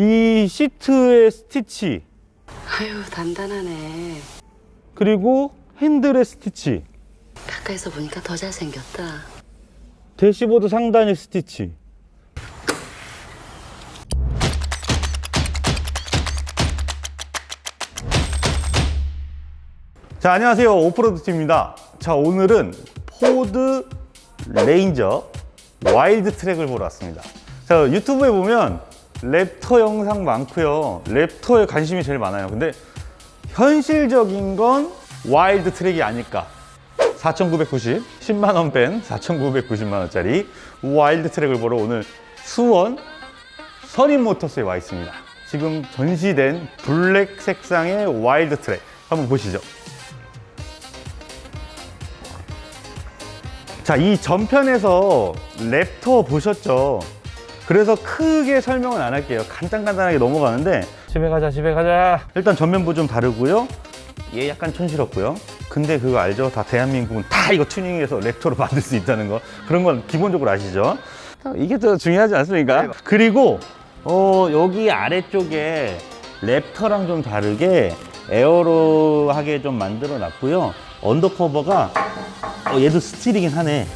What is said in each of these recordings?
이 시트의 스티치. 아유 단단하네. 그리고 핸들의 스티치. 가까이서 보니까 더 잘생겼다. 대시보드 상단의 스티치. 자 안녕하세요. 오프로드 팀입니다. 자 오늘은 포드 레인저 와일드 트랙을 보러 왔습니다 자 유튜브에 보면 랩터 영상 많고요 랩터에 관심이 제일 많아요 근데 현실적인 건 와일드 트랙이 아닐까 4,990, 10만 원 뺀 4,990만 원짜리 와일드 트랙을 보러 오늘 수원 선인 모터스에 와 있습니다. 지금 전시된 블랙 색상의 와일드 트랙 한번 보시죠. 자, 이 전편에서 랩터 보셨죠? 그래서 크게 설명은 안 할게요. 간단간단하게 넘어가는데 집에 가자, 집에 가자. 일단 전면부 좀 다르고요. 얘 약간 촌스럽고요. 근데 그거 알죠? 다 대한민국은 다 이거 튜닝해서 랩터로 만들 수 있다는 거. 그런 건 기본적으로 아시죠? 이게 더 중요하지 않습니까? 그리고 어, 여기 아래쪽에 랩터랑 좀 다르게 에어로하게 좀 만들어 놨고요. 언더커버가 어, 얘도 스틸이긴 하네.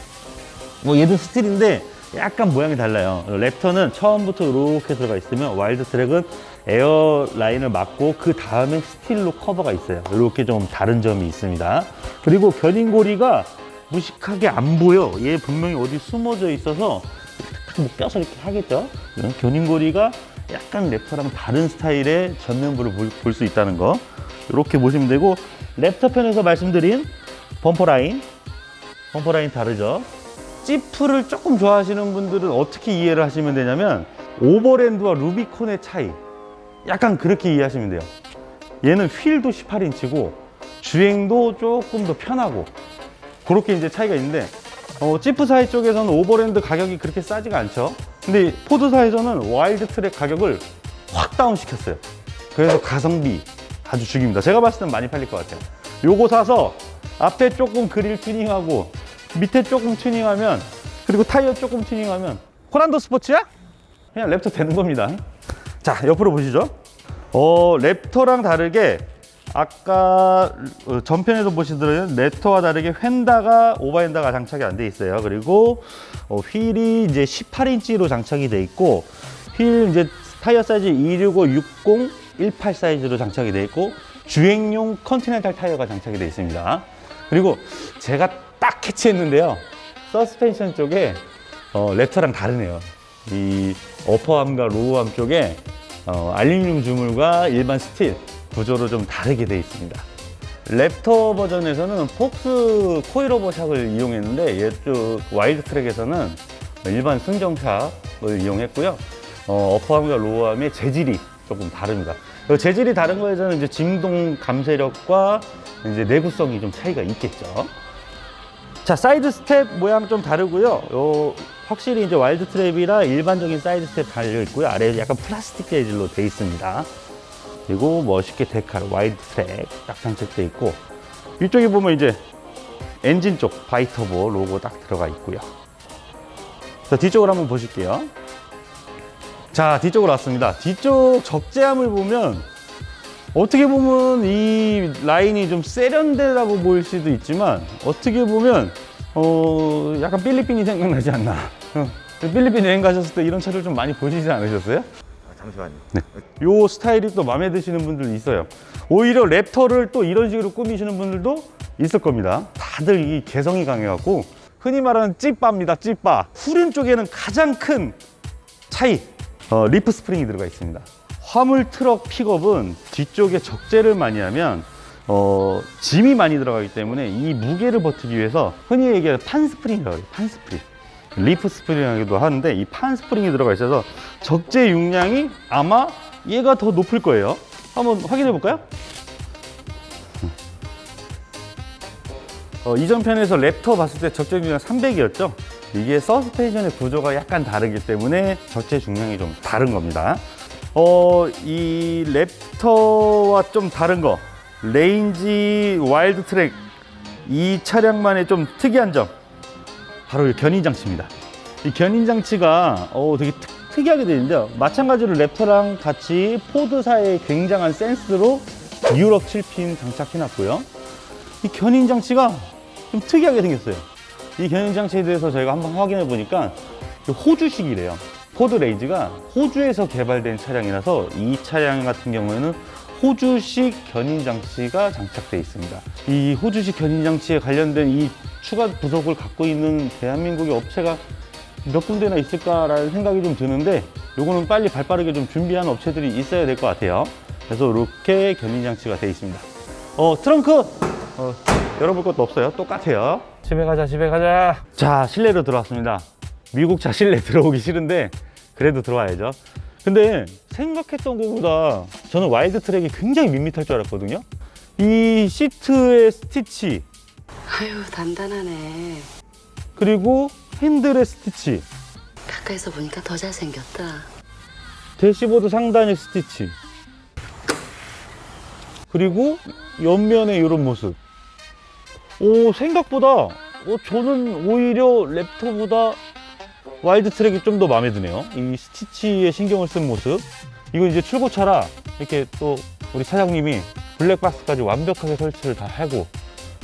뭐 얘도 스틸인데 약간 모양이 달라요. 랩터는 처음부터 이렇게 들어가 있으면 와일드 트랙은 에어 라인을 막고 그 다음에 스틸로 커버가 있어요. 이렇게 좀 다른 점이 있습니다. 그리고 견인고리가 무식하게 안 보여. 얘 분명히 어디 숨어져 있어서 뭐 껴서 이렇게 하겠죠. 견인고리가 약간 랩터랑 다른 스타일의 전면부를 볼 수 있다는 거. 이렇게 보시면 되고 랩터 편에서 말씀드린 범퍼 라인 범퍼 라인 다르죠. 지프를 조금 좋아하시는 분들은 어떻게 이해를 하시면 되냐면 오버랜드와 루비콘의 차이. 약간 그렇게 이해하시면 돼요. 얘는 휠도 18인치고 주행도 조금 더 편하고 그렇게 이제 차이가 있는데 어, 지프사이 쪽에서는 오버랜드 가격이 그렇게 싸지가 않죠. 근데 포드사에서는 와일드 트랙 가격을 확 다운시켰어요. 그래서 가성비 아주 죽입니다. 제가 봤을 땐 많이 팔릴 것 같아요. 요거 사서 앞에 조금 그릴 튜닝하고 밑에 조금 튜닝하면 그리고 타이어 조금 튜닝하면 호란도 스포츠야? 그냥 랩터 되는 겁니다. 자 옆으로 보시죠. 어 랩터랑 다르게 아까 어, 전편에도 보시더라도 랩터와 다르게 펜다가 오버핸다가 장착이 안 돼 있어요. 그리고 어, 휠이 이제 18인치로 장착이 돼 있고 휠 이제 타이어 사이즈 265, 60, 18 사이즈로 장착이 돼 있고 주행용 컨티넨탈 타이어가 장착이 돼 있습니다. 그리고 제가 딱 캐치했는데요. 서스펜션 쪽에 어, 랩터랑 다르네요. 이 어퍼암과 로우암 쪽에 어, 알루미늄 주물과 일반 스틸 구조로 좀 다르게 되어 있습니다. 랩터 버전에서는 폭스 코일오버 샥을 이용했는데 이쪽 와일드 트랙에서는 일반 순정샥을 이용했고요. 어, 어퍼암과 로우암의 재질이 조금 다릅니다. 그 재질이 다른 거에서는 이제 진동 감쇄력과 이제 내구성이 좀 차이가 있겠죠. 자, 사이드 스텝 모양 좀 다르고요. 요, 확실히 이제 와일드 트랩이라 일반적인 사이드 스텝 달려 있고요. 아래에 약간 플라스틱 재질로 돼 있습니다. 그리고 멋있게 데칼 와일드 트랙 딱 장착돼 있고 이쪽에 보면 이제 엔진 쪽 바이터보 로고 딱 들어가 있고요. 자, 뒤쪽으로 한번 보실게요. 자, 뒤쪽으로 왔습니다. 뒤쪽 적재함을 보면 어떻게 보면 이 라인이 좀 세련되라고 보일 수도 있지만 어떻게 보면 어 약간 필리핀이 생각나지 않나. 어, 필리핀 여행 가셨을 때 이런 차를 좀 많이 보시지 않으셨어요? 아, 잠시만요. 요 스타일이 또 마음에 드시는 분들 있어요. 오히려 랩터를 또 이런 식으로 꾸미시는 분들도 있을 겁니다. 다들 이 개성이 강해갖고 흔히 말하는 찌빠입니다 찌빠. 후륜 쪽에는 가장 큰 차이 어, 리프 스프링이 들어가 있습니다. 화물 트럭 픽업은 뒤쪽에 적재를 많이 하면 어, 짐이 많이 들어가기 때문에 이 무게를 버티기 위해서 흔히 얘기하는 판 스프링이라고 해요. 판 스프링. 리프 스프링이라고도 하는데 이 판 스프링이 들어가 있어서 적재 용량이 아마 얘가 더 높을 거예요. 한번 확인해 볼까요? 어, 이전 편에서 랩터 봤을 때 적재 중량 300이었죠. 이게 서스펜션의 구조가 약간 다르기 때문에 적재 중량이 좀 다른 겁니다. 어, 이 랩터와 좀 다른 거, 레인지 와일드 트랙 이 차량만의 좀 특이한 점, 바로 이 견인 장치입니다. 이 견인 장치가 어, 되게 특, 특이하게 되어 있는데요. 마찬가지로 랩터랑 같이 포드사의 굉장한 센스로 유럽 7핀 장착해놨고요. 이 견인 장치가 좀 특이하게 생겼어요. 이 견인 장치에 대해서 저희가 한번 확인해 보니까 호주식이래요. 포드 레이즈가 호주에서 개발된 차량이라서 이 차량 같은 경우에는 호주식 견인 장치가 장착되어 있습니다. 이 호주식 견인 장치에 관련된 이 추가 부속을 갖고 있는 대한민국의 업체가 몇 군데나 있을까라는 생각이 좀 드는데 요거는 빨리 발빠르게 좀 준비하는 업체들이 있어야 될 것 같아요. 그래서 이렇게 견인 장치가 되어 있습니다. 어 트렁크 어, 열어볼 것도 없어요. 똑같아요. 집에 가자, 집에 가자. 자, 실내로 들어왔습니다. 미국 차 실내 들어오기 싫은데 그래도 들어와야죠. 근데 생각했던 것보다 저는 와이드 트랙이 굉장히 밋밋할 줄 알았거든요. 이 시트의 스티치 아유 단단하네. 그리고 핸들의 스티치 가까이서 보니까 더 잘생겼다. 대시보드 상단의 스티치 그리고 옆면의 이런 모습 오 생각보다 어, 저는 오히려 랩터보다 와일드 트랙이 좀 더 마음에 드네요. 이 스티치에 신경을 쓴 모습. 이거 이제 출고차라 이렇게 또 우리 차장님이 블랙박스까지 완벽하게 설치를 다 하고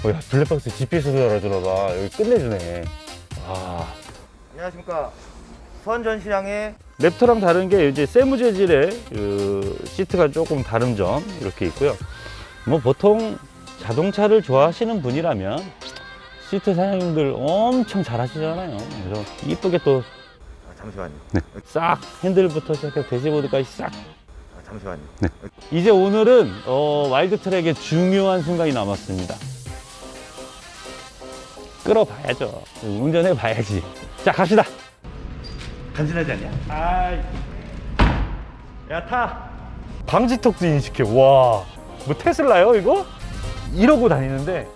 어, 야 블랙박스 GPS도 열어주러봐. 여기 끝내주네. 와 안녕하십니까. 수원 전시장의 랩터랑 다른 게 이제 세무 재질의 그 시트가 조금 다른 점 이렇게 있고요. 뭐 보통 자동차를 좋아하시는 분이라면 시트 사장님들 엄청 잘 하시잖아요. 그래서 이쁘게 또싹 아, 잠시만요. 핸들부터 시작해서 대시보드까지 싹. 아, 잠시만요. 이제 오늘은 어, 와일드 트랙의 중요한 순간이 남았습니다. 끌어봐야죠. 운전해 봐야지. 자 갑시다. 간지나지 않냐? 아이. 야 타. 방지턱도 인식해. 와. 뭐 테슬라요 이거? 이러고 다니는데